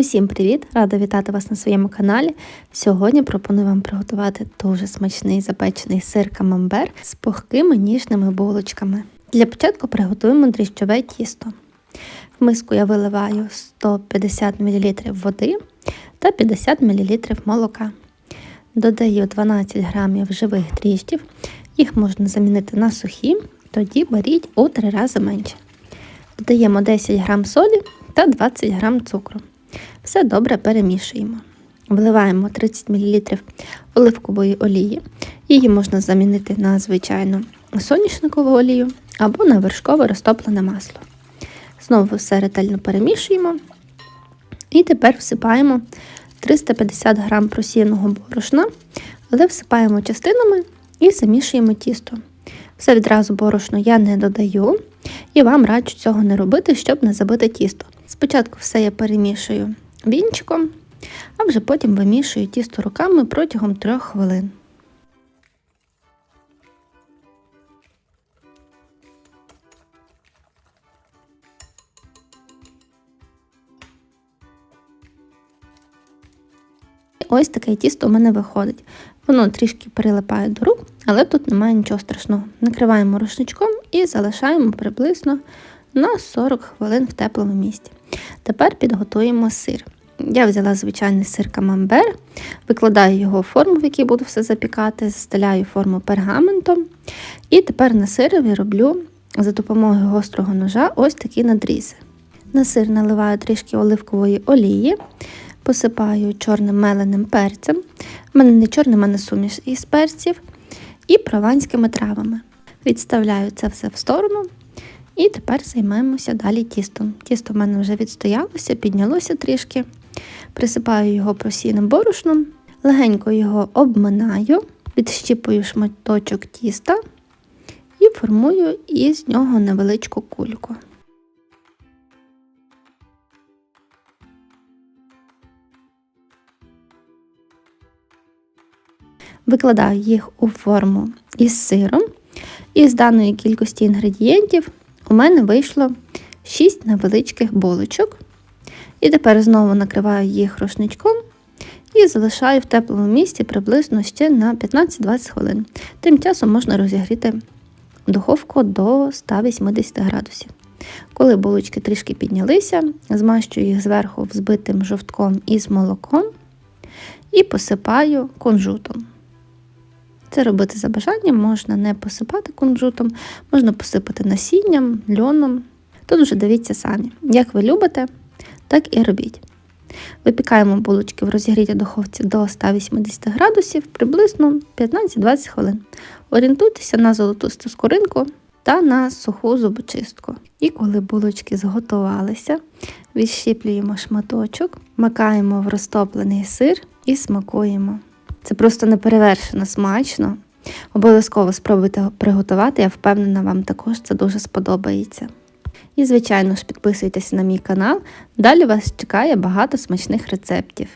Усім привіт! Рада вітати вас на своєму каналі. Сьогодні пропоную вам приготувати дуже смачний запечений сир камамбер з пухкими ніжними булочками. Для початку приготуємо дріжджове тісто. В миску я виливаю 150 мл води та 50 мл молока. Додаю 12 г живих дріжджів, їх можна замінити на сухі, тоді беріть у 3 рази менше. Додаємо 10 г солі та 20 г цукру. Все добре перемішуємо. Вливаємо 30 мл оливкової олії. Її можна замінити на звичайну соняшникову олію або на вершкове розтоплене масло. Знову все ретельно перемішуємо. І тепер всипаємо 350 г просіяного борошна, але всипаємо частинами і замішуємо тісто. Все відразу борошно я не додаю, і вам раджу цього не робити, щоб не забити тісто. Спочатку все я перемішую вінчиком, а вже потім вимішую тісто руками протягом 3 хвилин. Ось таке тісто у мене виходить. Воно трішки прилипає до рук, але тут немає нічого страшного. Накриваємо рушничком і залишаємо приблизно на 40 хвилин в теплому місці. Тепер підготуємо сир. Я взяла звичайний сир камамбер, викладаю його в форму, в якій буду все запікати, застеляю форму пергаментом. І тепер на сирові роблю за допомогою гострого ножа ось такі надрізи. На сир наливаю трішки оливкової олії, посипаю чорним меленим перцем. У мене не чорний, у мене суміш із перців, і прованськими травами. Відставляю це все в сторону. І тепер займаємося далі тістом. Тісто в мене вже відстоялося, піднялося трішки. Присипаю його просійним борошном, легенько його обминаю, відщіпую шматочок тіста і формую із нього невеличку кульку. Викладаю їх у форму із сиром, і з даної кількості інгредієнтів у мене вийшло 6 невеличких булочок. І тепер знову накриваю їх рушничком і залишаю в теплому місці приблизно ще на 15-20 хвилин. Тим часом можна розігріти духовку до 180 градусів. Коли булочки трішки піднялися, змащую їх зверху взбитим жовтком із молоком і посипаю кунжутом. Це робити за бажанням, можна не посипати кунжутом, можна посипати насінням, льоном. Тут вже дивіться самі, як ви любите, так і робіть. Випікаємо булочки в розігрітій духовці до 180 градусів приблизно 15-20 хвилин. Орієнтуйтеся на золотусту скоринку та на суху зубочистку. І коли булочки зготувалися, відщіплюємо шматочок, макаємо в розтоплений сир і смакуємо. Це просто неперевершено смачно. Обов'язково спробуйте приготувати, я впевнена, вам також це дуже сподобається. І, звичайно ж, підписуйтесь на мій канал, далі вас чекає багато смачних рецептів.